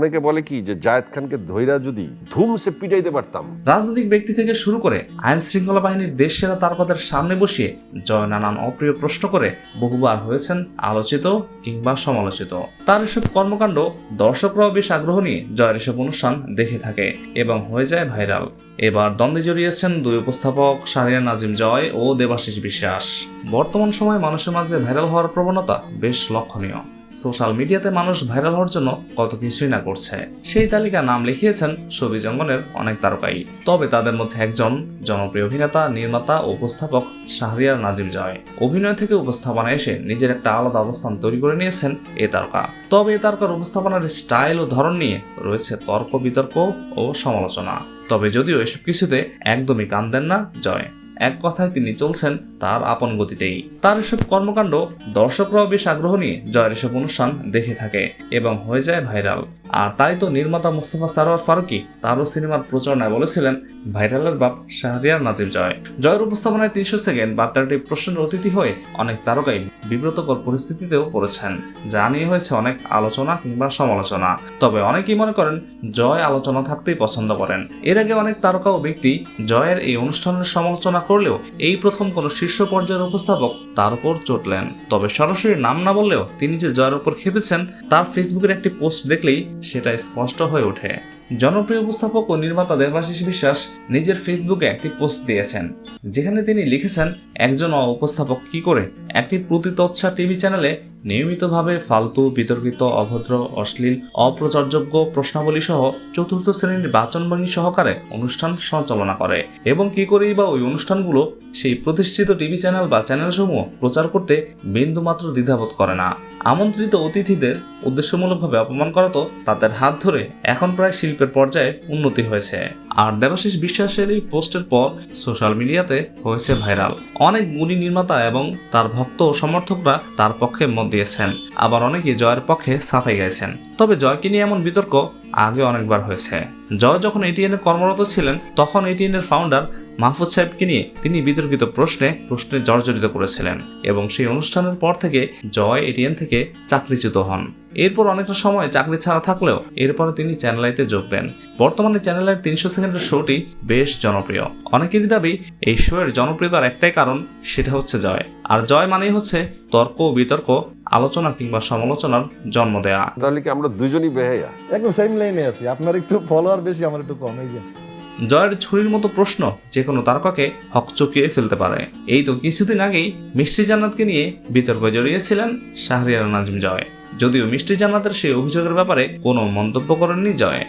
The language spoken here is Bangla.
অনেকে বলে কি যে খানকে ধৈরা যদি পিটাইতে পারতাম। রাজনৈতিক ব্যক্তি থেকে শুরু করে আইন শৃঙ্খলা বাহিনীর দেশ সেরা তারকাদের সামনে বসিয়ে জয় নানান অপ্রিয় প্রশ্ন করে বহুবার হয়েছেন আলোচিত কিংবা সমালোচিত। তার এসব কর্মকাণ্ড দর্শকরাও বেশ আগ্রহ নিয়ে জয়ের এসব অনুষ্ঠান দেখে থাকে এবং হয়ে যায় ভাইরাল। এবার দ্বন্দ্বে জড়িয়েছেন দুই উপস্থাপক শাহরিয়ার নাজিম জয় ও দেবাশিস বিশ্বাস। বর্তমান সময়ে মানুষের মাঝে ভাইরাল হওয়ার প্রবণতা বেশ লক্ষণীয়। সোশ্যাল মিডিয়াতে মানুষ ভাইরাল হওয়ার জন্য কত কিছুই না করছে। সেই তালিকা নাম লিখিয়েছেন ছবি জঙ্গনের অনেক তারকাই। তবে তাদের মধ্যে একজন জনপ্রিয় অভিনেতা, নির্মাতা ও উপস্থাপক শাহরিয়ার নাজিম জয়। অভিনয় থেকে উপস্থাপনা এসে নিজের একটা আলাদা অবস্থান তৈরি করে নিয়েছেন এ তারকা। তবে এ তারকার উপস্থাপনার স্টাইল ও ধরন নিয়ে রয়েছে তর্ক, বিতর্ক ও সমালোচনা। তবে যদিও এসব কিছুতে একদমই কান দেন না জয়। এক কথায় তিনি চলছেন তার আপন গতিতেই। তার এসব কর্মকাণ্ড দর্শকরাও বেশ আগ্রহ নিয়ে জয়ের এসব অনুষ্ঠান দেখে থাকে এবং হয়ে যায় ভাইরাল। আর তাই তো নির্মাতা মুস্তফা সারোয়ার ফারুকি তারও সিনেমার প্রচারণায় বলেছিলেন, ভাইরালের বাপ শাহরিয়ার নাজিম জয়। জয়ের উপস্থাপনায় তিনশো সেকেন্ড বার্তাটি প্রশ্নের অতিথি হয়ে অনেক তারকাই বিব্রতকর পরিস্থিতিতেও পড়েছেন, যা নিয়ে হয়েছে অনেক আলোচনা কিংবা সমালোচনা। তবে অনেকেই মনে করেন, জয় আলোচনা থাকতেই পছন্দ করেন। এর আগে অনেক তারকা ও ব্যক্তি জয়ের এই অনুষ্ঠানের সমালোচনা করলেও এই প্রথম কোনো শীর্ষ পর্যায়ের উপস্থাপক তার উপর চটলেন। তবে সরাসরি নাম না বললেও তিনি যে জয়ের উপর খেপেছেন, তার ফেসবুকের একটি পোস্ট দেখলেই সেটা স্পষ্ট হয়ে ওঠে। জনপ্রিয় উপস্থাপক ও নির্মাতা দেবাশিস বিশ্বাস নিজের ফেসবুকে একটি পোস্ট দিয়েছেন। যেখানে তিনি লিখেছেন, একজন উপস্থাপক কি করে একটি প্রতিতচ্ছা টিভি চ্যানেলে নিয়মিতভাবে ফালতু, বিতর্কিত, অভদ্র, অশ্লীল, অপ্রচারযোগ্য প্রশ্নাবলী সহ চতুর্থ শ্রেণির বাচনভঙ্গি সহকারে অনুষ্ঠান সঞ্চালনা করে এবং কি করেই বা ওই অনুষ্ঠানগুলো সেই প্রতিষ্ঠিত টিভি চ্যানেল বা চ্যানেলসমূহ প্রচার করতে বিন্দুমাত্র দ্বিধাবোধ করে না। আমন্ত্রিত অতিথিদের উদ্দেশ্যমূলকভাবে অপমান করা তো তাদের হাত ধরে এখন প্রায় শিল্পের পর্যায়ে উন্নতি হয়েছে। আর দেবাশিস বিশ্বাসের এই পোস্টের পর সোশ্যাল মিডিয়াতে হয়েছে ভাইরাল। অনেক গুণী নির্মাতা এবং তার ভক্ত ও সমর্থকরা তার পক্ষে মত দিয়েছেন। আবার অনেকে জয়ের পক্ষে সাফাই গাইছেন। তবে জয়কে নিয়ে এমন বিতর্ক আগে অনেকবার হয়েছে। জয় যখন এটিএন কর্মরত ছিলেন, তখন এটিএন এর ফাউন্ডার মাহফুজ সাহেবকে নিয়ে তিনি বিতর্কিত প্রশ্নে প্রশ্নে জর্জরিত করেছিলেন এবং সেই অনুষ্ঠানের পর থেকে জয় এটিএন থেকে চাকরিচ্যুত হন। এরপর অনেকটা সময় চাকরি ছাড়া থাকলেও এরপরে তিনি চ্যানেল আইতে যোগ দেন। বর্তমানে চ্যানেলের তিনশো সেকেন্ডের শোটি বেশ জনপ্রিয়। অনেকেরই দাবি, এই শো এর জনপ্রিয়তার একটাই কারণ সেটা হচ্ছে জয়। আর জয় মানেই হচ্ছে তর্ক বিতর্ক আলোচনা কিংবা সমালোচনার জন্ম দেয়া। তাহলে কি আমরা দুজনই বেহাইয়া একদম সেম লাইনে আছি। আপনার একটু ফলোয়ার বেশি আমার একটু কম এই যে। জয়ের ছুরির মতো প্রশ্ন যে কোনো তারকাকে হকচকিয়ে ফেলতে পারে। এই তো কিছুদিন আগেই মিষ্টি জান্নাতকে নিয়ে বিতর্কে জড়িয়েছিলেন শাহরিয়ার নাজিম জয়। যদিও মিষ্টি জান্নাতের সেই অভিযোগের ব্যাপারে কোনো মন্তব্য করেননি জয়।